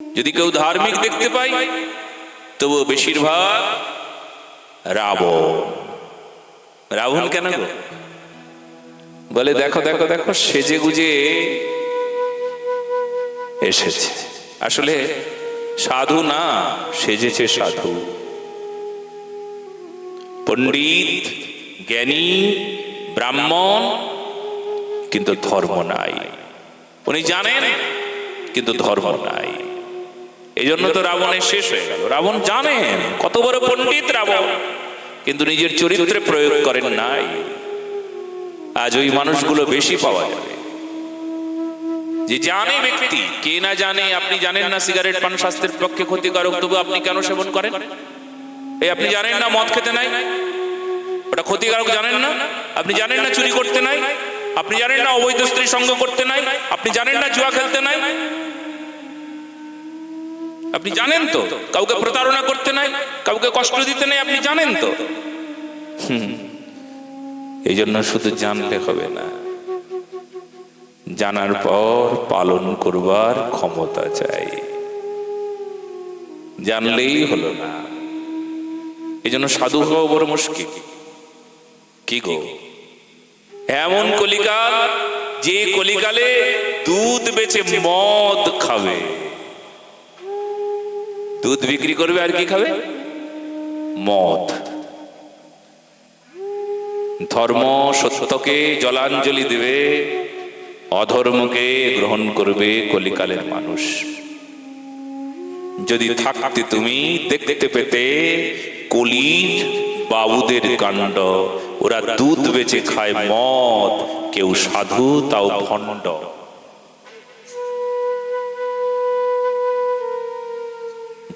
যদি কেউ ধার্মিক দেখতে পাই তবু বেশিরভাগ রাবণ। রাবণ কেন বলে দেখো দেখো দেখো, সেজে গুজে এসেছে। আসলে সাধু না, সেজেছে সাধু। পণ্ডিত, জ্ঞানী, ব্রাহ্মণ, কিন্তু ধর্ম নাই। উনি জানেন, কিন্তু ধর্ম নাই। এই জন্য তো রাবণের শেষ হয়ে গেল। রাবণ জানেন কত বড় পণ্ডিত রাবণ, কিন্তু নিজের চরিত্রে প্রয়োগ করেন নাই। আজ ওই মানুষগুলো বেশি পাওয়া যাবে। যে জানে ব্যক্তি, কে না জানে, আপনি জানেন না সিগারেট পান স্বাস্থ্যের পক্ষে ক্ষতিকারক, তবু আপনি কেন সেবন করেন? এই আপনি জানেন না মদ খেতে নাই? ওটা ক্ষতিকারক জানেন না? আপনি জানেন না চুরি করতে নাই? আপনি জানেন না অবৈধ স্ত্রী সঙ্গ করতে নাই? আপনি জানেন না জুয়া খেলতে নাই? আপনি জানেন তো, কাউকে প্রতারণা করতে নাই, কাউকে কষ্ট দিতে নাই, আপনি জানেন তো। এই জন্য শুধু জানলে হবে না। জানার পর পালন করবার ক্ষমতা চাই। জানলেই হলো না। এই জন্য সাধু হওয়া বড় মুশকিল। কি গো? এমন কলিকাল, যে কলিকালে দুধ বেচে মদ খাবে। দুধ বিক্রি করবে আর কি খাবে? মদ। ধর্ম সত্যকে জলাঞ্জলি দেবে, অধর্মকে গ্রহণ করবে কলিকালের মানুষ। যদি থাকতে তুমি দেখতে পেতে কলির বাবুদের কাণ্ড, ওরা দুধ বেচে খায় মদ, কেউ সাধু, তাও ভণ্ড।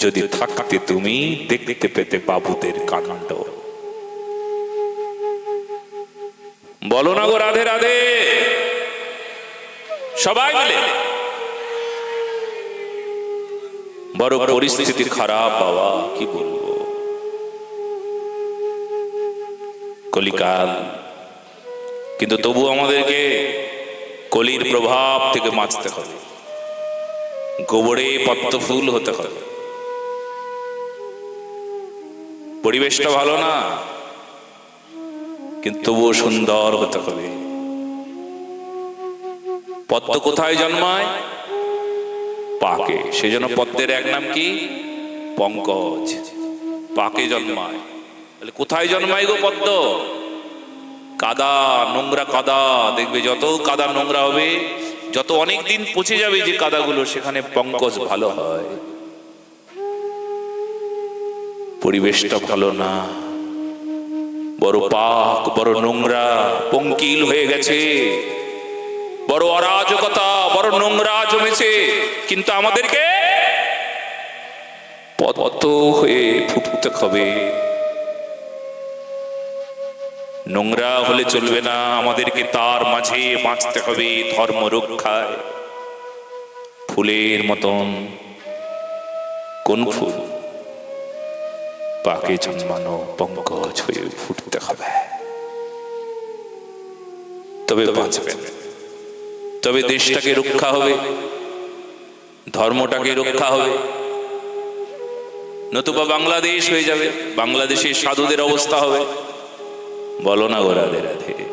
যদি থাকতে তুমি দেখতে পেতে বাবুদের কাণ্ড বলো না গো রাধে রাধে। সবাই মিলে। বড় পরিস্থিতি খারাপ বাবা, কি বলব? কলিকাল, কিন্তু তবু আমাদেরকে কলির প্রভাব থেকে বাঁচতে হবে। গোবরে পদ্ম ফুল হতে হবে। পরিবেশটা ভালো না, কিন্তু তবুও সুন্দর হতে হবে। পদ্ম কোথায় জন্মায়? পাকে। সেজন্য পদ্মের এক নাম কি? পঙ্কজ। পাকে জন্মায়। তাহলে কোথায় জন্মায় গো পদ্ম? কাদা, নোংরা কাদা। দেখবে যত কাদা নোংরা হবে, যত অনেক দিন পচে যাবে যে কাদাগুলো, সেখানে পঙ্কজ ভালো হয়। পরিবেশটা ভালো না। বড় পাক, বড় নোংরা, পঙ্কিল হয়ে গেছে। বড় অরাজকতা, বড় নোংরা জমেছে। কিন্তু আমাদেরকে পদ্ম হয়ে ফুটতে হবে। নোংরা হলে চলবে না, আমাদেরকে তার মাঝে বাঁচতে হবে ধর্ম রক্ষায়। ফুলের মতন। কোন ফুল? পাকে জন্মানো পঙ্কজ হয়ে ফুটতে হবে। তবে বাঁচবেন তবে দেশটাকে রক্ষা হবে। ধর্মটাকে রক্ষা হবে। নতুবা বাংলাদেশ হয়ে যাবে। বাংলাদেশের সাধুদের অবস্থা হবে। বলো না গো রাধে রাধে।